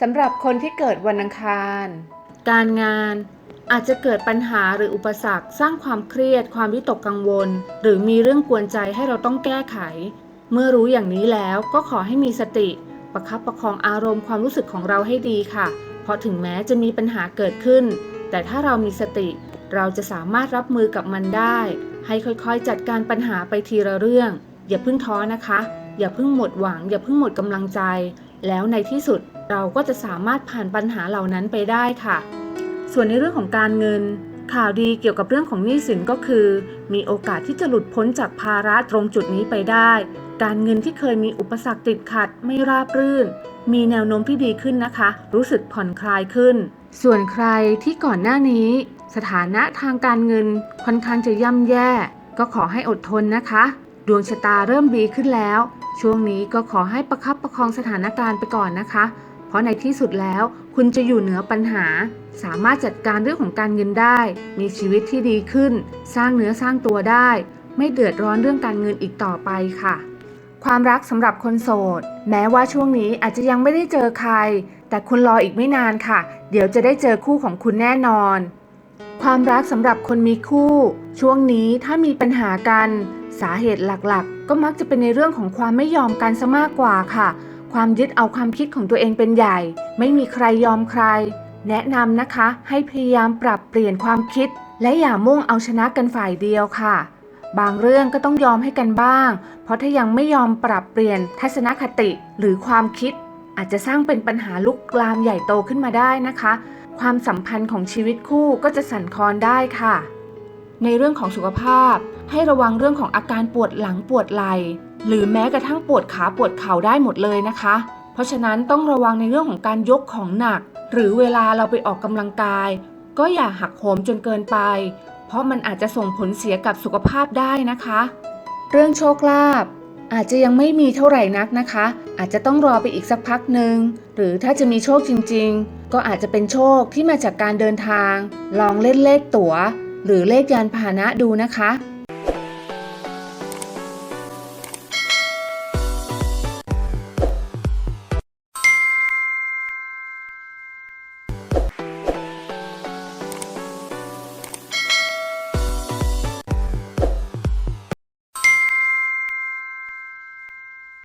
สำหรับคนที่เกิดวันอังคาร การงานอาจจะเกิดปัญหาหรืออุปสรรค สร้างความเครียด ความวิตกกังวล หรือมีเรื่องกวนใจให้เราต้องแก้ไข เมื่อรู้อย่างนี้แล้วก็ขอให้มีสติ ประคับประคองอารมณ์ความรู้สึกของเราให้ดีค่ะ เพราะถึงแม้จะมีปัญหาเกิดขึ้น แต่ถ้าเรามีสติ เราจะสามารถรับมือกับมันได้ ให้ค่อยๆ จัดการปัญหาไปทีละเรื่อง อย่าเพิ่งท้อนะคะ อย่าเพิ่งหมดหวัง อย่าเพิ่งหมดกำลังใจ แล้วในที่สุด เราก็จะสามารถผ่านปัญหาเหล่านั้นไปได้ค่ะ ส่วนในเรื่องของการเงิน ข่าวดีเกี่ยวกับเรื่องของหนี้สินก็คือ มีโอกาสที่จะหลุดพ้นจากภาระตรงจุดนี้ไปได้ การเงินที่เคยมีอุปสรรคติดขัดไม่ราบรื่น มีแนวโน้มที่ดีขึ้นนะคะ รู้สึกผ่อนคลายขึ้น ส่วนใครที่ก่อนหน้านี้ สถานะทางการเงินค่อนข้างจะย่ำแย่ ก็ขอให้อดทนนะคะ ดวงชะตาเริ่มดีขึ้นแล้ว ช่วงนี้ก็ขอให้ประคับประคองสถานการณ์ไปก่อนนะคะ เพราะในที่สุดแล้วคุณจะอยู่เหนือปัญหา สามารถจัดการเรื่องของการเงินได้ มีชีวิตที่ดีขึ้น สร้างเนื้อสร้างตัวได้ ไม่เดือดร้อนเรื่องการเงินอีกต่อไปค่ะ ความรักสำหรับคนโสด แม้ว่าช่วงนี้อาจจะยังไม่ได้เจอใคร แต่คุณรออีกไม่นานค่ะ เดี๋ยวจะได้เจอคู่ของคุณแน่นอน ความรักสำหรับคนมีคู่ ช่วงนี้ถ้ามีปัญหากัน สาเหตุหลักๆ ก็มักจะเป็นในเรื่องของความไม่ยอมกันซะมากกว่าค่ะ ความยึดเอาความคิดของตัวเองเป็นใหญ่ ไม่มีใครยอมใคร แนะนำนะคะ ให้พยายามปรับเปลี่ยนความคิด และอย่ามุ่งเอาชนะกันฝ่ายเดียวค่ะ บางเรื่องก็ต้องยอมให้กันบ้าง เพราะถ้ายังไม่ยอมปรับเปลี่ยนทัศนคติหรือความคิด อาจจะสร้างเป็นปัญหาลุกลามใหญ่โตขึ้นมาได้นะคะ ความสัมพันธ์ของชีวิตคู่ก็จะสั่นคลอนได้ค่ะ ในเรื่องของสุขภาพ ให้ระวังเรื่องของอาการปวดหลังปวดไหล่ หรือแม้กระทั่งปวดขาปวดเข่าได้หมดเลยนะคะ เพราะฉะนั้นต้องระวังในเรื่องของการยกของหนัก หรือเวลาเราไปออกกำลังกาย ก็อย่าหักโหมจนเกินไป เพราะมันอาจจะส่งผลเสียกับสุขภาพได้นะคะ เรื่องโชคลาภอาจจะยังไม่มีเท่าไหร่นักนะคะ อาจจะต้องรอไปอีกสักพักหนึ่งหรือถ้าจะมีโชคจริงๆ ก็อาจจะเป็นโชคที่มาจากการเดินทาง ลองเล่นเลขตั๋ว หรือเลขยานพาหนะดูนะคะ